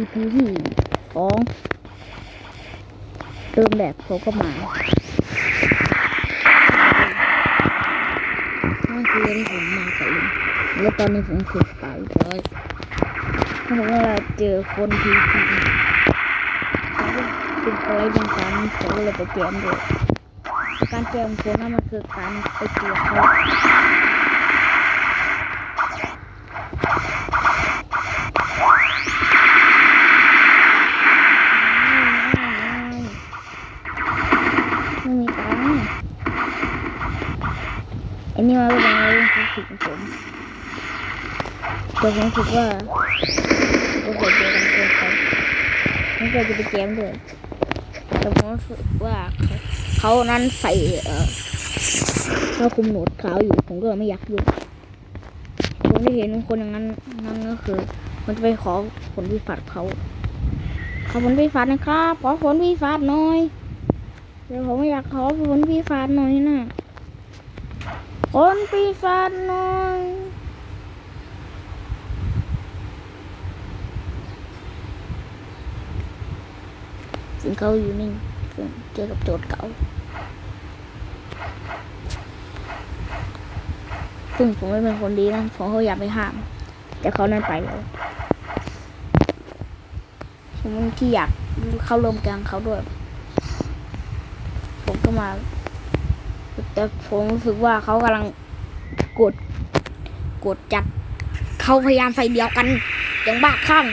EP ที่สองเติมแบบเขาก็มานั่นคือเรื่องที่ผมมากับลุงแล้วตอนนี้ผมฝึกเป่าอีกร้อยถ้าผมว่าเจอคนที่ที่เป็นคนไร้เดียงกันผมก็เลยไปแจมด้วยการแจมของผมนั่นมันคือการไปเจอเขา ไม่มีตังค์อั นนี้มาเป็นอะไรเป็นความผิดของผมแต่ผมคิดว่าโอเคเจอกันเกินไปผมก็จะไปเกมด้วยแต่ผมรู้สึกว่าเขานั้นใส่เอ่อเขาคุมหนวดขาวอยู่ผมก็ไม่อยากยุ่งผมได้เห็นคนอย่างนั้นนั่นก็คือ มันจะไปขอผลวิฟัดเขาขอผลวิฟัดนะครับขอผลวิฟัดหน่อยเดี๋ยวผมอยากขอผลปีศาจหน่อยนะ ผลปีศาจหน่อยซึ่งเขาอยู่นิ่งซึ่งเจอกับโจทย์เก่าซึ่งผมไม่เป็นคนดีนะผมเขาอยากไปห้าม แต่เขานั้นไปแล้วผมที่อยากเข้าร่วมแกงเขาด้วย ผมก็มา แต่ผมรู้สึกว่าเขากำลังกด กดจัด เขาพยายามใส่เดียวกัน อย่างบ้าคลั่ง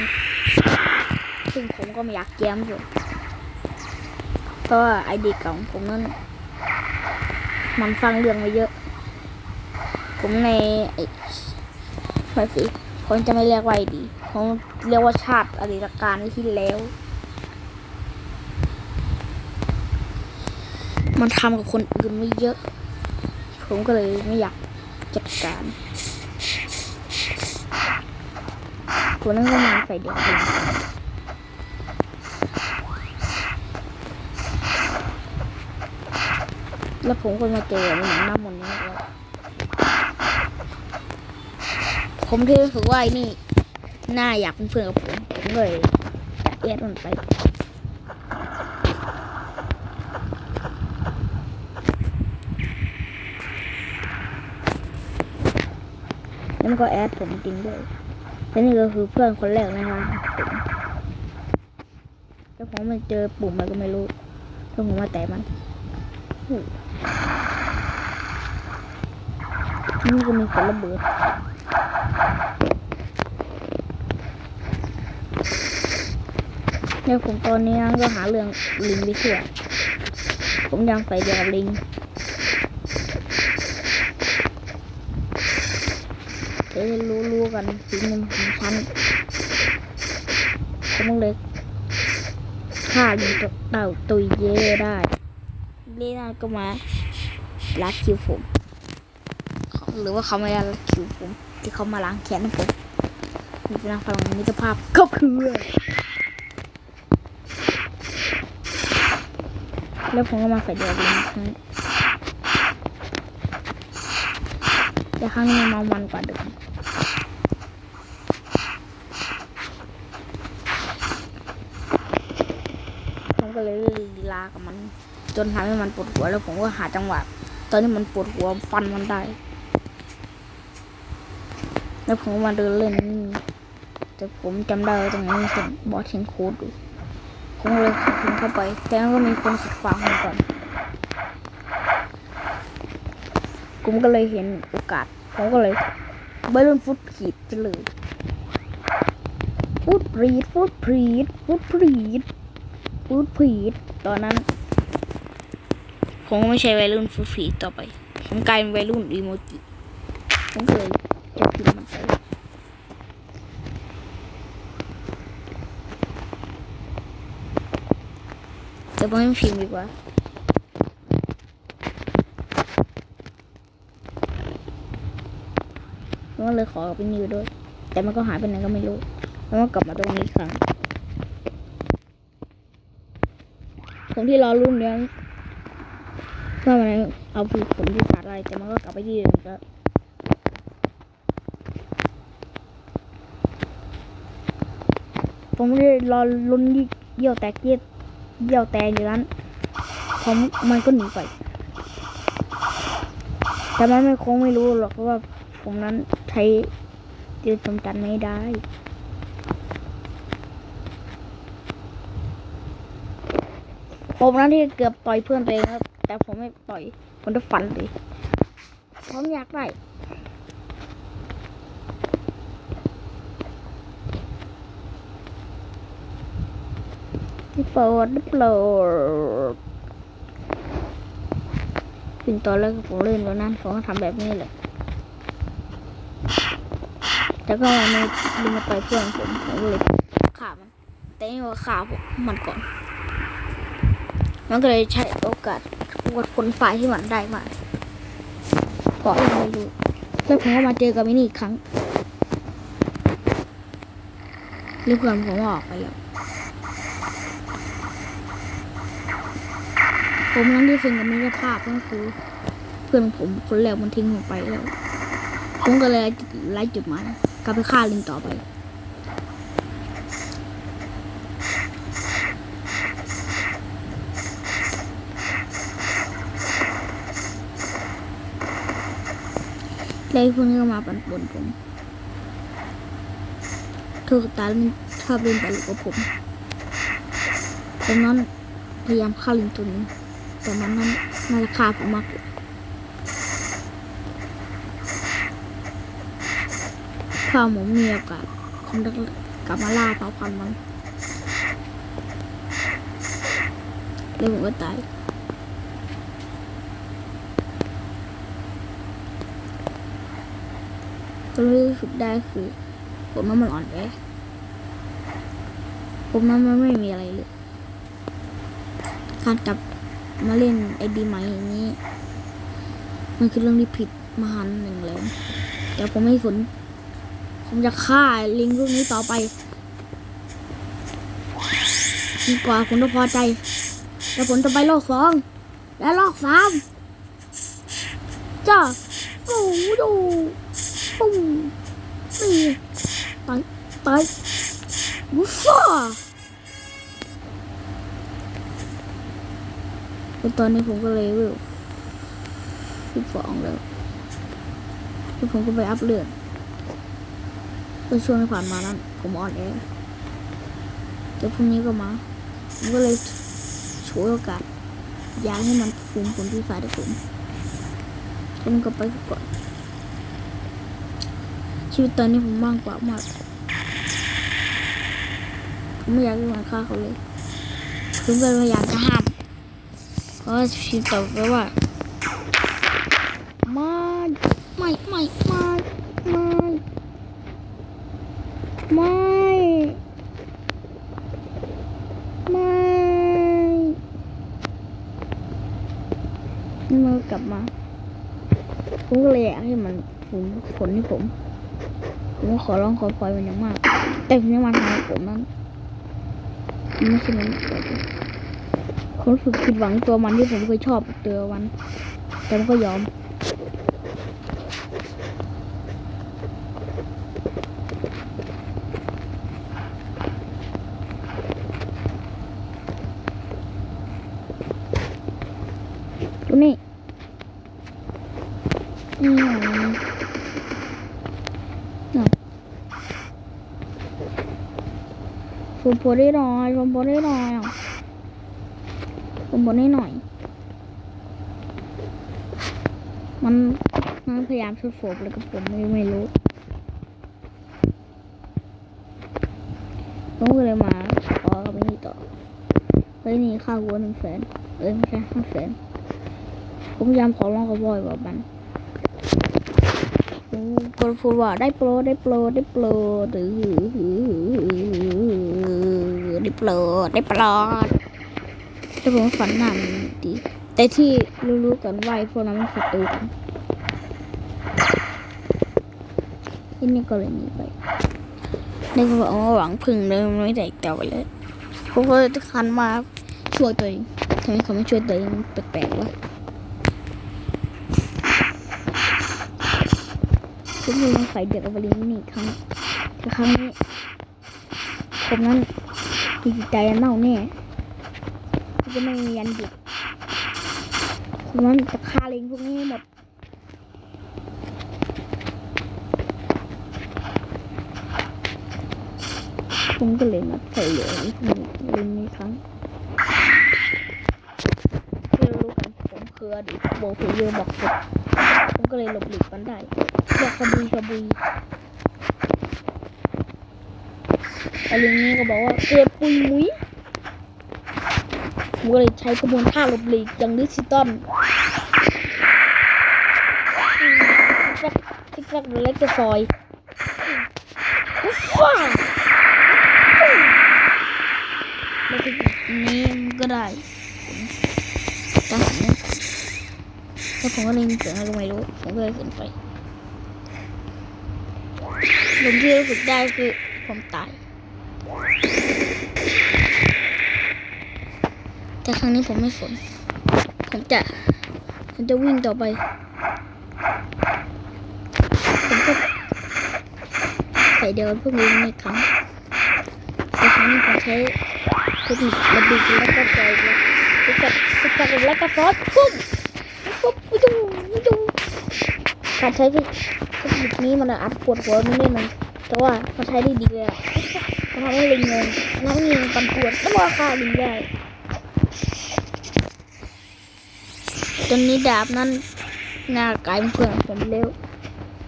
ซึ่งผมก็ไม่อยากแย้มอยู่ เพราะว่าไอเดีเก่าของผมนั้น มันฟังเรื่องมาเยอะ ผมในไอ้ไม่สิผมจะไม่เรียกว่าไอดีผมเรียกว่าชาติอดีตการที่แล้ว มันทำกับคนอื่นไม่เยอะ ผมก็เลยไม่อยากจัดการคนนั้นก็มาใส่เด็กคนแล้วผมก็มาเจอในหนังหน้ามนนี้แล้วผมที่รู้สึกว่าไอ้นี่น่าอยากเป็นเพื่อนกับผม ผมเลยจะเอ็ดมันไป แล้วมัน ก็แอดผมจริงด้วยและนี่ก็คือเพื่อนคนแรกนะคะผมแล้วผมมาเจอปุ่มอะไรก็ไม่รู้แล้วผมมาแตะมันนี่ก็มีคนระเบิดเนี่ยผมตอนนี้ก็หาเรื่องลิงไปทั่วผมยังไปเดียวกับ เอ้รู้รู้กันสีมุมของฉันผมเลยฆ่าลิงตัวเต่าตุยเย่ได้เล่น่าก็มาลัดคิวผมหรือว่าเขาไม่ได้ลัดคิวผม ที่เขามาล้างแค้นผมมีพลังพลังมิตรภาพก็คือแล้วผมก็มาใส่เดียวกันครั้งนี้แต่ครั้งนี้มันมันกว่าเดิมก็เลยลีลากับมัน จนทำให้มันปวดหัวแล้วผมก็หาจังหวะตอนนี้มันปวดหัวฟันมันได้แล้วผมก็มาเดินเล่นนี่แต่ผมจำได้ตรงนี้เสียงบอสเสียงโคดอยู่ผมเลยขับมันเข้าไป แต่ก็มีคนขัดขวางมันก่อนผมก็เลยเห็นโอกาสผมก็เลยไปรุ่นฟุตขีดไปเลยฟุตปรีดฟุตปรีดฟุตปรีด ฟูดผีดตอนนั้น ผมก็ไม่ใช่วัยรุ่นฟูดผีดต่อไป ผมกลายเป็นวัยรุ่นอีโมจิผมเลยจะพิมพ์มันไปจะไม่พิมพ์ดีกว่าก็เลยขอเป็นนิวด้วย แต่มันก็หายไปไหนก็ไม่รู้ แล้วก็กลับมาตรงนี้ครั้ง ผมที่รอรุ่นเนี้ยว่ามันเอาผผมที่ขาดอะไรแต่มันก็กลับไปที่เดิมก็ผมไม่ได้รอลุ้นเยี่ยวแตกเยี่ยวเยี่ยวแตกอยู่นั้นผมมันก็หนีไป แต่มันไม่คงไม่รู้หรอกว่าผมนั้นใช้ยืนชมจันไม่ได้ ผมนั้นที่เกือบต่อยเพื่อนตัวเองครับ แต่ผมไม่ต่อยผมจะฟันเลยผมอยากได้โปรดโปรดถึงตอนแรกผมเล่นแล้วนั้นผมก็ทำแบบนี้เลยแต่ก็วันนี้ลืมมาต่อยเพื่อนผมผมเลยฆ่ามันแต่นี่ว่าฆ่าผมมันก่อน มันก็เลยใช้โอกาสอดผลฝ่ายที่มันได้มาก่อนยังไม่รู้แล้วผมก็มาเจอกับมินี่อีกครั้งหรือเพื่อนผมออกไปแล้วผมนั้นที่สิ่งกับมิตรภาพก็คือ เพื่อนผมคนแรกมันทิ้งผมไปแล้ว ผมก็เลยไล่จุดหมายกลับไปฆ่าลิงต่อไป แล้วพวกนี้ก็มาปั่นป่วนผมเธอตาลินชอบเล่นตลกกับผมผมนั้นพยายามฆ่าลิงตัวนี้แต่มันนั้นน่าจะฆ่าผมมากกว่าถ้าผมมีโอกาสผมจะกลับมาล่าเผ่าพันธุ์มันแล้วผมก็ตาย ก็รู้สึกได้คือ ผมนั้นมันอ่อนแอผมนั้นมันไม่มีอะไรเลยการกลับมาเล่นไอดีใหม่อย่างนี้ มันคือเรื่องที่ผิดมหันต์หนึ่งเลยแต่ผมไม่สน ผมจะฆ่าลิงพวกนี้ต่อไปดีกว่าผมจะพอใจแล้วผมจะไปโลกสองและโลกสามจ้าโอ้ดู ปุ้มนี่ตายตายวุ้ฟ้าตอนนี้ผมก็เลเวลสิบสองแล้วแล้วผมก็ไปอัพเลือดแล้วช่วงที่ผ่านมานั้น ผมอ่อนแอแต่พรุ่งนี้ก็มาผมก็เลยฉวยโอกาสอยากให้มันฟูมผลที่ฝ่ายได้ผมแล้วมันก็ไปก่อน ชีวิตตอนนี้ผมว่างเปล่ามากผมไม่อยากให้มันฆ่าเขาเลยผมก็พยายามจะห้ามเพราะว่าพิมพ์ตอไปว่าไม่ไม่ไม่ไม่ไม่ไม่ไม่นี่มันก็กลับมาผมก็เลยอยากให้มันผลผลที่ผม ผมก็ขอร้องขอปล่อยมันอย่างมาก แต่ผมยังมาทำให้ผมนั้นไม่ใช่มันปล่อยผมรู้สึกผิดหวังตัวมันที่ผมเคยชอบเจอมัน แต่มันก็ยอม ดูนี่นี่หน่อยน่ะช มโพได้หน่อยชมโพได้หน่อยอะผมบอกนิดหน่อย มันมันพยายามชุดโฟบเลยกับผมไม่ไม่รู้ผมก็เลยมาขอกับไอ้นี่ต่อไอ้นี่ค่าหัวหนึ่งแสนเอ้ยไม่ใช่ห้าแสนผมพยายามขอร้องกับบอยว่ามันผมก็พูดว่าได้โปรได้โปรได้โปรหรือ ได้โปรดได้โปรดแต่ผมฝันหนามันดี แต่ที่รู้ๆกันว่าไอ้พวกนั้นมันศัตรูกันที่นี่ก็เลยหนีไปนี่ก็บอกว่าหวังพึ่งเลยมันไม่ได้อีกต่ไปเลยผมก็เลยคันมาช่วยตัวเองทำไมเขาไม่ช่วยตัวเองแปลกๆวะผมเลยมาใส่เดือดเอาไปเลี้ยงนี่อีกครั้งแต่ครั้งนี้ผมนั้น มีจิตใจเน่าแน่จะไม่มียันเดียดผมนั้นจะฆ่าลิงพวกนี้หมดผมก็เลยนัดใส่เหลืออีกหนึ่งลิงนี้ครั้งเพื่อรู้กันผมคืออดีตโบเพเยอร์บอกสุดผมก็เลยหลบหลีกมันได้อยากกระบุยกระบุย อ้ลิงนี้ก็บอกว่าเกิดปุยมุ้ยผมก็เลยใช้กระบวนท่าหลบหลีกอย่างดิจิตอลทิกทิกทักเล็กจะซอยอุ๊ฟ้าแล้วทีนี้ก็ได้ตั้งนี้แล้วผมก็เลยมีเสียงอะไรไม่รู้ผมก็เลยขึ้นไปลมที่รู้สึกได้คือผมตาย แต่ครั้งนี้ผมไม่สนผมจะผมจะวิ่งต่อไปผมก็ใส่เดียวพวกนี้ในครั้งแต่ครั้งนี้ผมใช้เทคนิคระเบิดแล้วก็ใจแล้วกัดสกัดแล้วก็ซอสปุ๊บปุ๊บไม่ดูไม่ดูการใช้เทคนิคนี้มันอัดปวดหัวนิดนึงมันแต่ว่ามันใช้ได้ดีเลยอะมันทำให้ลิงงงมันทำให้ลิงปันปวดแล้วก็ฆ่าลิงได้ จนนี้ดาบนั้นหน้ากลายเป็นเพื่อนผมเร็ว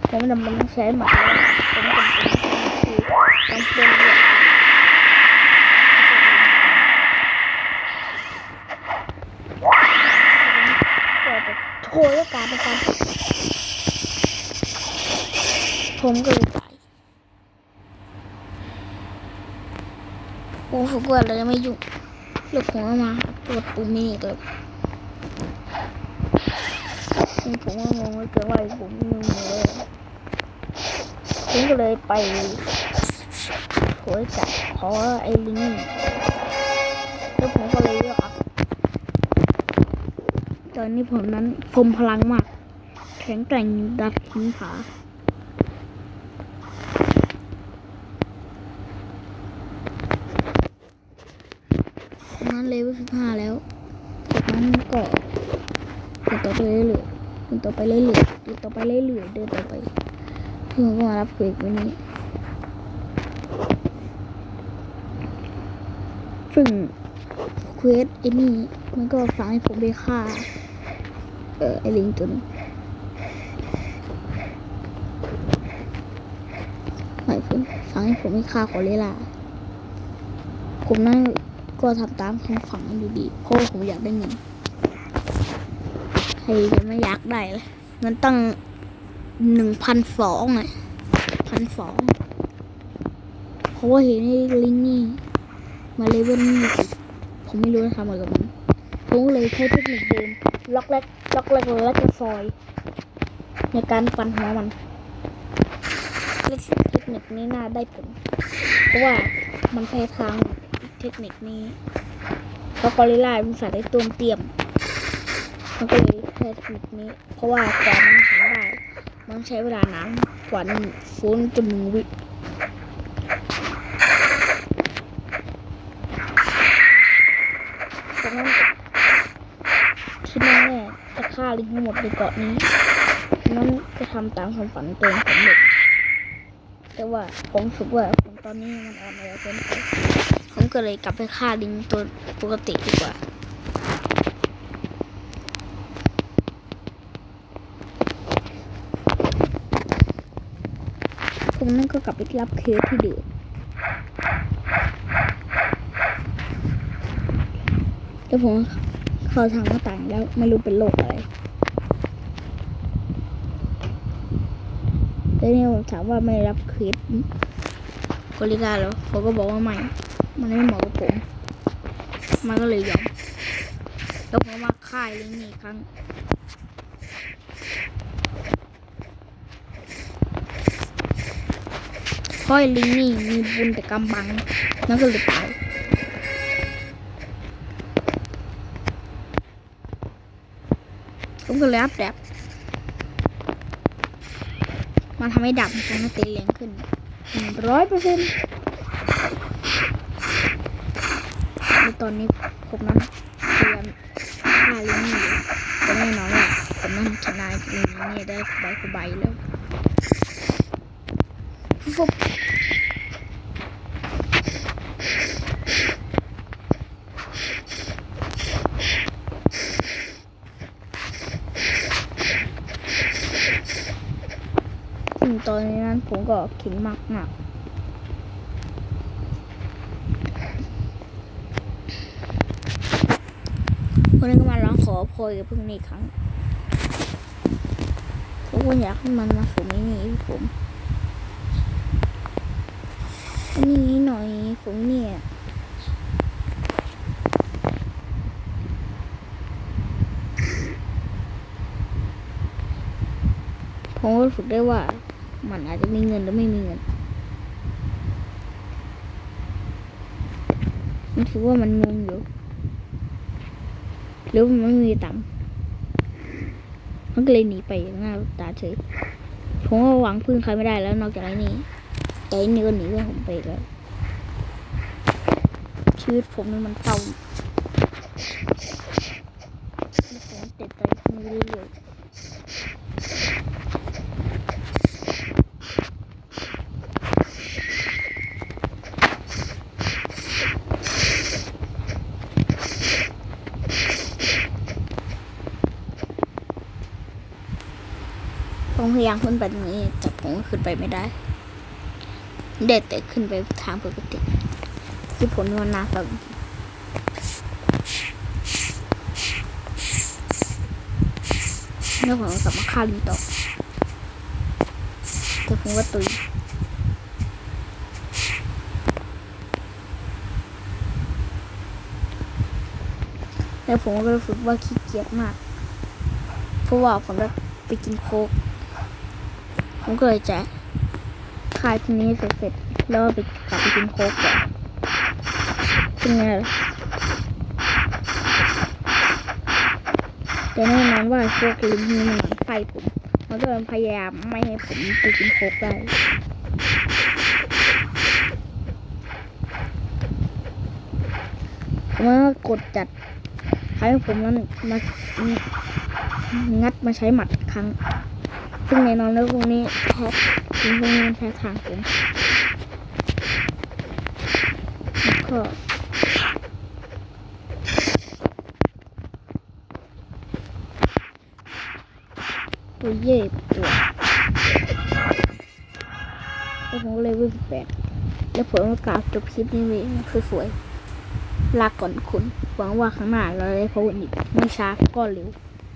ผมจำเป็นต้องใช้หมัดแล้วผมจำเป็นคือจำเป็นเลยโชว์ด้วการเป็นการผมก็เลยตายโอ้ผมว่าเราจะไม่ยุ่งลือกผมเอามาตรวจปุ่มนี้อีกเลยซึ่ง ผมก็งงว่าเกิดว่าไอ้ผมมึงเลยผมก็เลยไปโหยจับขอไอ้ลิงนี่แล้วผมก็เลยเลือกอัพตอนนี้ผมนั้นพรมพลังมาก แข็งแกร่งดัดหินผานั้นเลเวลสิบห้าแล้วจากนั้นก็เดินต่อไปเรื่อย นต่อไปเรื่อยๆเดินต่อไปเรื่อยๆเดินต่อไปเพื่อนก็มารับเควกวันนี้ซึ่งเควสไอ้นี่มันก็ฟังให้ผมไปฆ่า เออไอ้ลิงตัวนึงหมายถึงฟังให้ผมไม่ฆ่าขอเลล่าผมนั่นก็ทำตามคำฝังอยู่ดีเพราะผมอยากได้เงิน ใครจะไม่อยากได้เลยเงินตั้งหนึ่งพันสองอะพันสองเพราะว่าเห็นไอ้ลิงนี่ มาเลเวลนี่สิผมไม่รู้จะทำอะไรกับมันผมเลยใช้เทคนิคเดิมล็อกแรกล็อกแรกแล้วก็ซอย ในการฟันหัวมันเทคนิคนี้น่าได้ผล เพราะว่ามันแพ้ทางเทคนิคนี้เพราะกอริลลามันสายได้ตัวเตรียม มันก็เลยแพทคนิคนี้ เพราะว่ากว่ามันหันได้ มันใช้เวลานานกว่าฟื้นจนหนึ่งวิฉะนั้นคิดแน่ๆจะฆ่าลิงทั้งหมดในเกาะนี้นั้นจะทำตามความฝันตัวเองสำเร็จแต่ว่าผมรู้สึกว่าผมตอนนี้มันอ่อนแอเกินไปผมก็เลยกลับไปฆ่าลิงตัวปกติดีกว่า ผมนั่นก็กลับไปรับเคสที่เดิมแล้วผมเข้าทางหน้าต่างแล้วไม่รู้เป็นโรคอะไรแล้วเนี่ยผมถามว่าไม่รับเคสกอริลาแล้วผมก็บอกว่าไม่ มันไม่เหมาะกับผม มันก็เลยยอมแล้วผมมาค่ายลิงนี่ครั้ง เพราะไอ้ลิงนี่มีบุญแต่กำบังนั่นก็เลยตายผมก็เลยอัพแดบมันทำให้ดับของมันเต้นแรงขึ้นร้อยเปอร์เซ็นต์ตอนนี้ผมนั้นพยายามฆ่าลินี่แต่แน่นอนว่าผมนั้นชนะลินี่ได้ใบกว่าใบแล้ว ฟุบตอนนี้นั้นผมก็ข็งมากมากๆคนนี้ก็มาร้องขอโพยกับพึ่งนี้อีกครั้งทุกคนอยากให้มันมาฝูงนี้นี่ผมอั นี้หน่อยฝูงเนี่ย ผมก็รู้สึกได้ว่า มันอาจจะมีเงินหรือไม่มีเงินมันถือว่ามันงงอยู่ หรือมันไม่มีตังค์มันก็เลยหนีไปอย่างหน้าตาเฉยผมก็หวังพึ่งใครไม่ได้แล้วนอกจากไอ้นี่ แต่ไอ้นี่ก็หนีเรื่องผมไปแล้ว ชีวิตผมนี่มันเศร้าผมต็ดใจขึ้นเรื่อยผมพยายามขึ้นไปตรงนี้แต่ผมก็ขึ้นไปไม่ได้ เด็ดแต่ขึ้นไปทางปกติที่ผลมันนาแบบแล้วผมก็กลับมาฆ่าลิงต่อแต่ผมว่าตุยแล้วผมก็รู้สึกว่าขี้เกียจมาก เพราะว่าผมจะไปกินโค้กผมก็เลยจะ ขายทีนี้เสร็จๆแล้วไปกลับไปกินโค้กก่อนเป็นไงแต่แน่นอนว่าพวกลิงนี่มันหมันไส้ผมมันก็พยายามไม่ให้ผมไปกินโค้กได้ผมว่ากดจัดใครผมนั้นมางัดมาใช้หมัดครั้ง ซึ่งแน่นอนแล้วพวกนี้แพ้ ทีมพวกนี้มันแพ้ทางผมแล้วก็ตัวเย่ปวดแล้วผมเลยวิ่งแปดแล้วผมก็กล่าวจบคลิปนี้ไว้คือสวยๆลาก่อนคุณ หวังว่าข้างหน้าเราได้พบกันอีกไม่ช้าก็เร็ว